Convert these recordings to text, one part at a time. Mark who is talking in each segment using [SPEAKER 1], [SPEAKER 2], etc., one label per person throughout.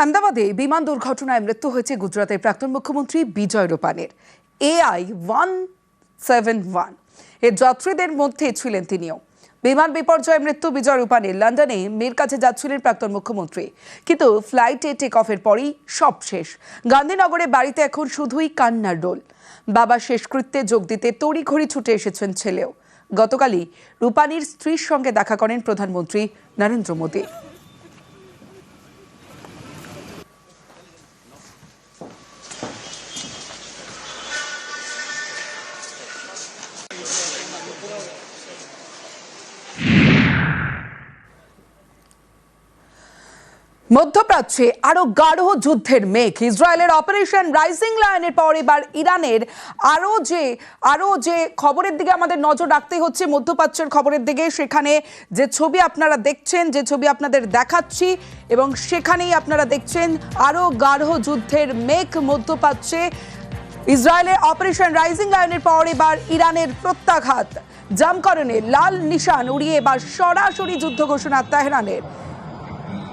[SPEAKER 1] আহমেদাবাদে বিমান দুর্ঘটনায় মৃত্যু হয়েছে গুজরাতের প্রাক্তন মুখ্যমন্ত্রী বিজয় রূপানের এআই ওয়ান সেভেন ওয়ান। এর যাত্রীদের মধ্যে ছিলেন তিনিও। বিমান বিপর্যয়ে মৃত্যু বিজয় রূপানের, লন্ডনে মেয়ের কাছে যাচ্ছিলেন প্রাক্তন মুখ্যমন্ত্রী। কিন্তু ফ্লাইটে টেক অফের পরেই সব শেষ। গান্ধীনগরে বাড়িতে এখন শুধুই কান্নার রোল বাবা শেষকৃত্যে যোগ দিতে তড়িঘড়ি ছুটে এসেছেন ছেলেও। গতকালই রূপানীর স্ত্রীর সঙ্গে দেখা করেন প্রধানমন্ত্রী নরেন্দ্র মোদী। মধ্যপ্রাচ্যে আরও গাঢ় যুদ্ধের মেঘ। ইসরায়েলের অপারেশন রাইজিং লায়নের পর এবার ইরানের আরও যে আরও যে খবরের দিকে আমাদের নজর রাখতে হচ্ছে, মধ্যপ্রাচ্যের খবরের দিকে, সেখানে যে ছবি আপনারা দেখছেন, যে ছবি আপনাদের দেখাচ্ছি, এবং সেখানেই আপনারা দেখছেন আরও গাঢ় যুদ্ধের মেঘ মধ্যপ্রাচ্যে। ইসরায়েলের অপারেশন রাইজিং লায়নের পর এবার ইরানের প্রত্যাঘাত। জামকরণে লাল নিশান উড়িয়ে এবার সরাসরি যুদ্ধ ঘোষণা তেহরানের।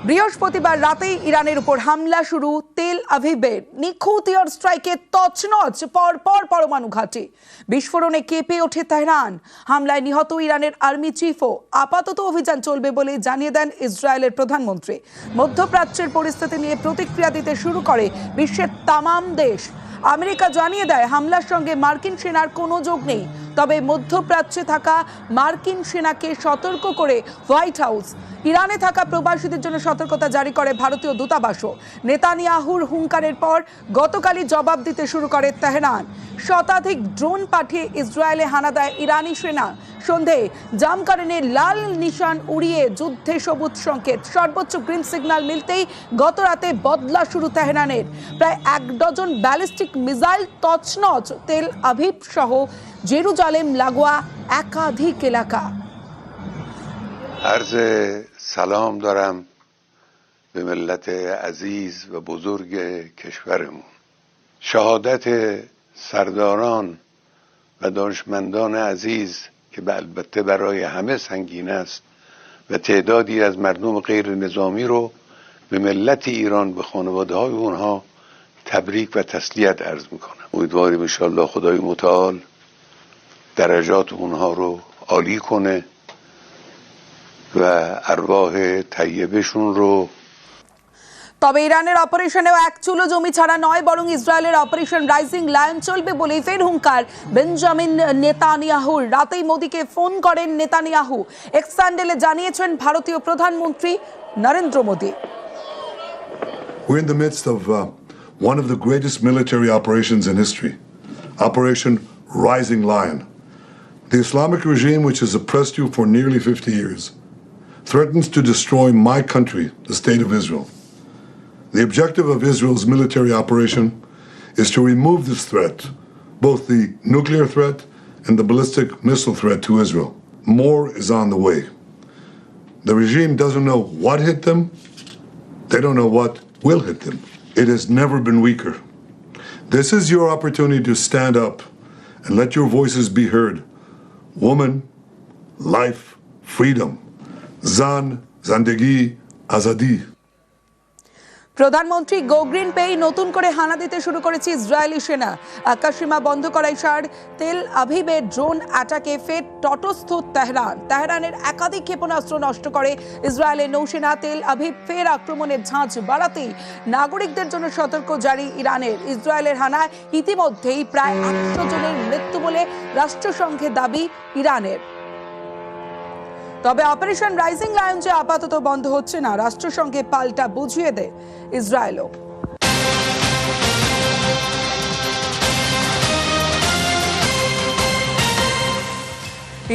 [SPEAKER 1] বৃহস্পতিবার রাতেই ইরানের উপর হামলা শুরু, তেল আভিবের নিখুঁত এয়ার স্ট্রাইকে তছনছ পর পর পরমাণু ঘাঁটি। বিস্ফোরণে কেঁপে ওঠে তেহরান। হামলায় নিহত ইরানের আর্মি চিফও আপাতত অভিযান চলবে বলে জানিয়ে দেন ইসরায়েলের প্রধানমন্ত্রী। মধ্যপ্রাচ্যের পরিস্থিতি নিয়ে প্রতিক্রিয়া দিতে শুরু করে বিশ্বের তামাম দেশ। আমেরিকা জানিয়ে দেয়, হামলার সঙ্গে মার্কিন সেনার কোনো যোগ নেই। তবে মধ্যপ্রাচ্যে থাকা মার্কিন সেনাকে সতর্ক করে হোয়াইট হাউস, ইরানে থাকা প্রবাসীদের জন্য সতর্কতা জারি করে ভারতীয় দূতাবাসও। নেতানিয়াহুর হুঙ্কারের পর গতকালই জবাব দিতে শুরু করে তেহরান। শতাধিক ড্রোন পাঠিয়ে ইসরায়েলে হানা দেয় ইরানি সেনা। সন্ধে জামকারণে লাল নিশান উড়িয়ে যুদ্ধে সবুজ সংকেত। সর্বোচ্চ গ্রিন সিগন্যাল মিলতেই গত রাতে বদলা শুরু তেহরানের। প্রায় এক ডজন ব্যালিস্টিক মিসাইল তছনছ তেল আভিব সহ سالم لگوا اکادی کلکا
[SPEAKER 2] عرض سلام دارم به ملت عزیز و بزرگ کشورمون. شهادت سرداران و دانشمندان عزیز که به البته برای همه سنگین است و تعدادی از مردم غیر نظامی رو به ملت ایران به خانواده های اونها تبریک و تسلیت عرض می‌کنم. امیدواریم انشاءالله خدای متعال درجات اونها رو عالی کنه و ارواح طیبشون رو
[SPEAKER 1] তবে ইরানের অপারেশনেও এক চুলো জমি ছাড়া নয় বরং ইসরায়েলের অপারেশন রাইজিং লায়ন চলবে বলেই ফের হুঙ্কার বেঞ্জামিন নেতানিয়াহুর রাতেই মোদীকে ফোন করেন নেতানিয়াহু এক্স স্যান্ডেলে জানিয়েছেন ভারতীয় প্রধানমন্ত্রী Narendra Modi
[SPEAKER 3] We're in the midst of uh, one of the greatest military operations in history Operation Rising Lion. The Islamic regime, which has oppressed you for nearly 50 years, threatens to destroy my country, the State of Israel. The objective of Israel's military operation is to remove this threat, both the nuclear threat and the ballistic missile threat to Israel. More is on the way. The regime doesn't know what hit them, they don't know what will hit them. It has never been weaker. This is your opportunity to stand up and let your voices be heard. Woman, life, freedom. Zan, Zandegi, Azadi.
[SPEAKER 1] প্রধানমন্ত্রী গোগ্রিন পেই নতুন করে হানা দিতে শুরু করেছে Israeli সেনা। আকাশসীমা বন্ধ করায় সার তেল আভিবের ড্রোন অ্যাটাকে ফের তটস্থ তেহরান। তেহরানের একাধিক ক্ষেপণাস্ত্র নষ্ট করে ইসরায়েলের নৌসেনা তেল আভিব ফের আক্রমণের ঝাঁঝ বাড়াতেই নাগরিকদের জন্য সতর্ক জারি ইরানের। ইসরায়েলের হানায় ইতিমধ্যেই প্রায় একশো জনের মৃত্যু বলে রাষ্ট্রসংঘে দাবি ইরানের। তবে অপারেশন রাইজিং লায়ন যে আপাতত বন্ধ হচ্ছে না রাষ্ট্রসংঘে পাল্টা বুঝিয়ে দেয় ইসরায়েলও।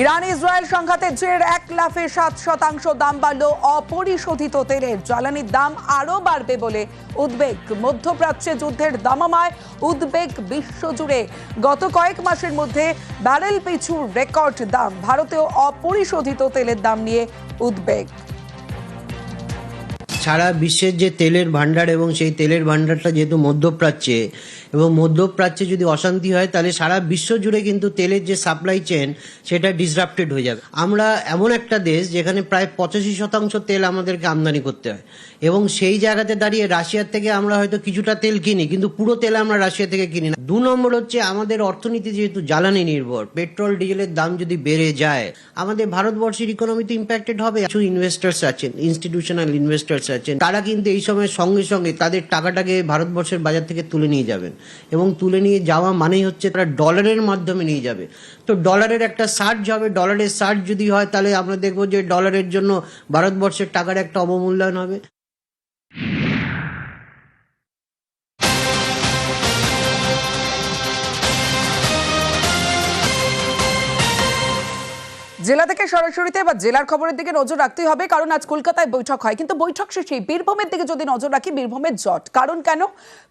[SPEAKER 1] ইরান ইসরায়েল সংঘাতের জের এক লাফে সাত শতাংশ, দাম বাড়ল অপরিশোধিত তেলের জ্বালানির দাম আরও বাড়বে বলে উদ্বেগ। মধ্যপ্রাচ্যে যুদ্ধের দামামায় উদ্বেগ বিশ্বজুড়ে। গত কয়েক মাসের মধ্যে ব্যারেল পিছু রেকর্ড দাম, ভারতেও অপরিশোধিত তেলের দাম নিয়ে উদ্বেগ।
[SPEAKER 4] সারা বিশ্বের যে তেলের ভান্ডার এবং সেই তেলের ভান্ডারটা যেহেতু মধ্যপ্রাচ্যে এবং মধ্যপ্রাচ্যে যদি অশান্তি হয়, তাহলে সারা বিশ্ব জুড়ে কিন্তু তেলের যে সাপ্লাই চেন সেটা ডিসরাপ্টেড হয়ে যাবে। আমরা এমন একটা দেশ যেখানে প্রায় পঁচাশি শতাংশ তেল আমাদেরকে আমদানি করতে হয়। এবং সেই জায়গাতে দাঁড়িয়ে রাশিয়ার থেকে আমরা হয়তো কিছুটা তেল কিনি, কিন্তু পুরো তেল আমরা রাশিয়া থেকে কিনি না। দু নম্বর হচ্ছে আমাদের অর্থনীতি যেহেতু জ্বালানি নির্ভর, পেট্রোল, ডিজেলের দাম যদি বেড়ে যায়, আমাদের ভারতবর্ষের ইকোনমিতে ইম্প্যাক্টেড হবে। কিছু ইনভেস্টার্স আছেন ইনস্টিটিউশনাল ইনভেস্টার্স আছেন, তারা কিন্তু এই সময় সঙ্গে সঙ্গে তাদের টাকাটাকে ভারতবর্ষের বাজার থেকে তুলে নিয়ে যাবেন। এবং তুলে নিয়ে যাওয়া মানেই হচ্ছে তারা ডলারের মাধ্যমে নিয়ে যাবে। তো ডলারের একটা সার্জ হবে ডলারের সার্জ যদি হয়, তাহলে আমরা দেখব যে ডলারের জন্য ভারতবর্ষের টাকার একটা অবমূল্যায়ন হবে।
[SPEAKER 1] জেলা থেকে সরাসরিতে বা জেলার খবরের দিকে নজর রাখতেই হবে, কারণ আজ কলকাতায় বৈঠক হয়। কিন্তু বৈঠক শেষে বীরভূমের দিকে যদি নজর রাখি, বীরভূমের জট। কারণ কেন?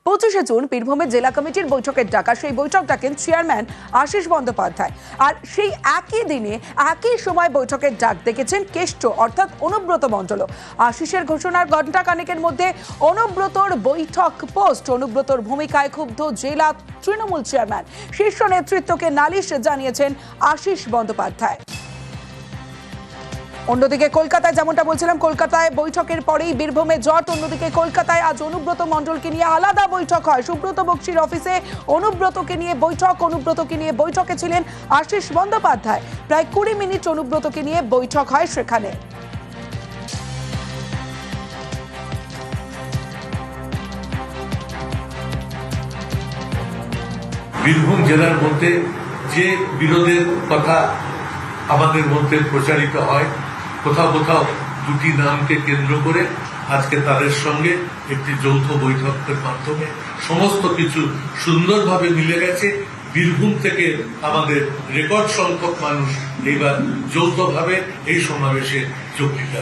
[SPEAKER 1] পঁচিশে জুন বীরভূমের জেলা কমিটির বৈঠকের ডাকা সেই বৈঠক ডাকেন চেয়ারম্যান আশিস বন্দ্যোপাধ্যায়। আর সেই একই দিনে, একই সময় বৈঠকের ডাক দেখেছেন কেষ্ট, অর্থাৎ অনুব্রত মণ্ডল আশিসের ঘোষণার ঘণ্টা কানেকের মধ্যে অনুব্রতর বৈঠক পোস্ট, অনুব্রতর ভূমিকায় ক্ষুব্ধ জেলা তৃণমূল চেয়ারম্যান। শীর্ষ নেতৃত্বকে নালিশ জানিয়েছেন আশিস বন্দ্যোপাধ্যায়। অন্যদিকে কলকাতায় যেমনটা বলছিলাম, কলকাতায় বৈঠকের পরেই বীরভূমে জট। অন্যদিকে কলকাতায় আজ অনুব্রত মণ্ডলকে নিয়ে আলাদা বৈঠক হয়। সুব্রত বক্সির অফিসে অনুব্রতকে নিয়ে বৈঠক, অনুব্রতকে নিয়ে বৈঠকে ছিলেন আশিস বন্দ্যোপাধ্যায়। প্রায় কুড়ি মিনিট অনুব্রতকে নিয়ে বৈঠক হয় সেখানে।
[SPEAKER 5] বীরভূম জেলার মধ্যে যে বিরোধের কথা আমাদের মধ্যে প্রচারিত হয় কোথাও কোথাও দুটি নামকে কেন্দ্র করে আজকে তাদের সঙ্গে একটি যৌথ বৈঠকের মাধ্যমে সমস্ত কিছু সুন্দরভাবে মিলে গেছে। বীরভূম থেকে আমাদের রেকর্ড সংখ্যক মানুষ এইবার যৌথভাবে এই সমাবেশে যোগ দিতে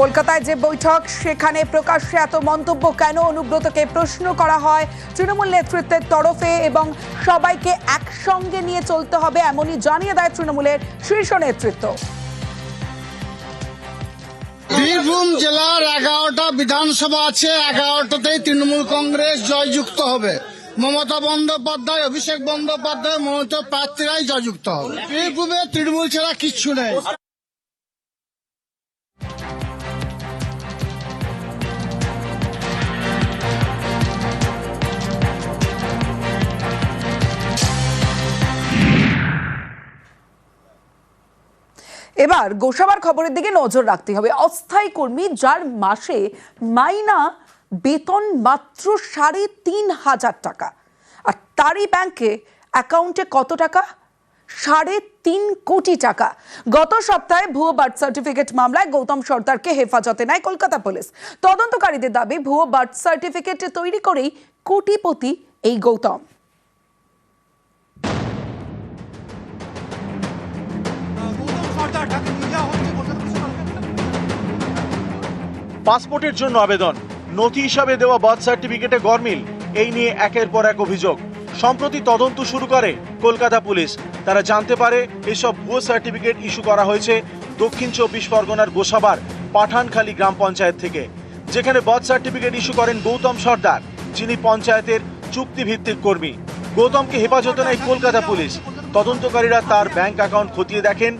[SPEAKER 1] কলকাতায় যে বৈঠক, সেখানে প্রকাশ্যে এত মন্তব্য কেন অনুব্রতকে প্রশ্ন করা হয়? তৃণমূল নেতৃত্বের তরফে এবং সবাইকে একসঙ্গে নিয়ে চলতে হবে এমনই জানিয়ে দেয় তৃণমূলের শীর্ষ নেতৃত্ব।
[SPEAKER 6] বীরভূম জেলার এগারোটা বিধানসভা আছে, এগারোটাতেই তৃণমূল কংগ্রেস জয়যুক্ত হবে। মমতা বন্দ্যোপাধ্যায়, অভিষেক বন্দ্যোপাধ্যায় মমতা প্রার্থীরাই জয়যুক্ত হবে। বীরভূমে তৃণমূল ছাড়া কিচ্ছু নেই।
[SPEAKER 1] এবার গোসাবার খবরের দিকে নজর রাখতে হবে। অস্থায়ী কর্মী যার মাসে মাইনা বেতন মাত্র সাড়ে তিন হাজার টাকা। আর তারই ব্যাংকে অ্যাকাউন্টে কত টাকা? সাড়ে তিন কোটি টাকা। গত সপ্তাহে ভুয়ো বার্থ সার্টিফিকেট মামলায় গৌতম সর্দারকে হেফাজতে নেয় কলকাতা পুলিশ। তদন্তকারীদের দাবি, ভুয়ো বার্থ সার্টিফিকেট তৈরি করেই কোটিপতি এই গৌতম।
[SPEAKER 7] পাসপোর্টের জন্য আবেদন। নথি হিসাবে দেওয়া বার্থ সার্টিফিকেটে গরমিল। এই নিয়ে একের পর এক অভিযোগ। সম্প্রতি তদন্ত শুরু করে কলকাতা পুলিশ। তারা জানতে পারে এসব ভুয়ো সার্টিফিকেট ইস্যু করা হয়েছে দক্ষিণ চব্বিশ পরগনার গোসাবার পাঠানখালী গ্রাম পঞ্চায়েত থেকে, যেখানে বার্থ সার্টিফিকেট ইস্যু করেন গৌতম সর্দার, যিনি পঞ্চায়েতের চুক্তিভিত্তিক কর্মী। গৌতমকে হেফাজতে নেয় কলকাতা পুলিশ। তদন্তকারীরা তার ব্যাংক অ্যাকাউন্ট খতিয়ে দেখেন।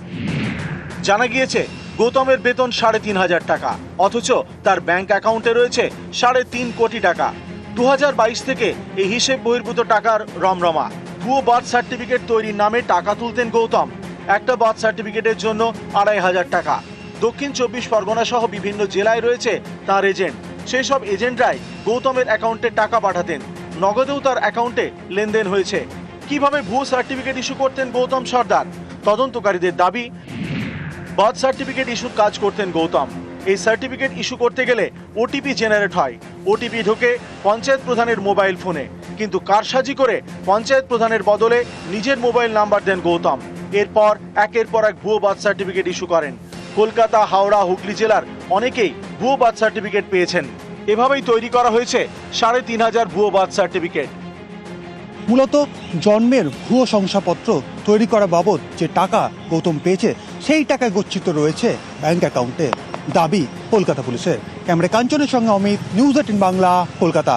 [SPEAKER 7] জানা গিয়েছে গৌতমের বেতন সাড়ে তিন হাজার টাকা। অথচ তার ব্যাংক অ্যাকাউন্টে রয়েছে সাড়ে তিন কোটি টাকা। দু হাজার বাইশ থেকে এই হিসেব বহির্ভূত টাকার রমরমা। ভুয়ো বার্থ সার্টিফিকেট তৈরির নামে টাকা তুলতেন গৌতম। একটা বার্থ সার্টিফিকেটের জন্য আড়াই হাজার টাকা। দক্ষিণ চব্বিশ পরগনা সহ বিভিন্ন জেলায় রয়েছে তার এজেন্ট সেই সব এজেন্টরাই গৌতমের অ্যাকাউন্টে টাকা পাঠাতেন। নগদেও তার অ্যাকাউন্টে লেনদেন হয়েছে। কীভাবে ভুয়ো সার্টিফিকেট ইস্যু করতেন গৌতম সর্দার? তদন্তকারীদের দাবি বার্থ সার্টিফিকেট ইস্যুর কাজ করতেন গৌতম। এই সার্টিফিকেট ইস্যু করতে গেলে ওটিপি জেনারেট হয়। ওটিপি ঢোকে পঞ্চায়েত প্রধানের মোবাইল ফোনে। কিন্তু কারসাজি করে পঞ্চায়েত প্রধানের বদলে নিজের মোবাইল নাম্বার দেন গৌতম। এরপর একের পর এক ভুয়ো বার্থ সার্টিফিকেট ইস্যু করেন। কলকাতা, হাওড়া, হুগলি জেলার অনেকেই ভুয়ো বার্থ সার্টিফিকেট পেয়েছেন। এভাবেই তৈরি করা হয়েছে সাড়ে তিন হাজার ভুয়ো বার্থ সার্টিফিকেট।
[SPEAKER 8] মূলত জন্মের ভুয়ো শংসাপত্র তৈরি করা বাবদ যে টাকা গৌতম পেয়েছে, সেই টাকা গচ্ছিত রয়েছে ব্যাংক অ্যাকাউন্টে দাবি কলকাতা পুলিশের। ক্যামেরা কাঞ্চনের সঙ্গে অমিত নিউজ এইটিন বাংলা, কলকাতা।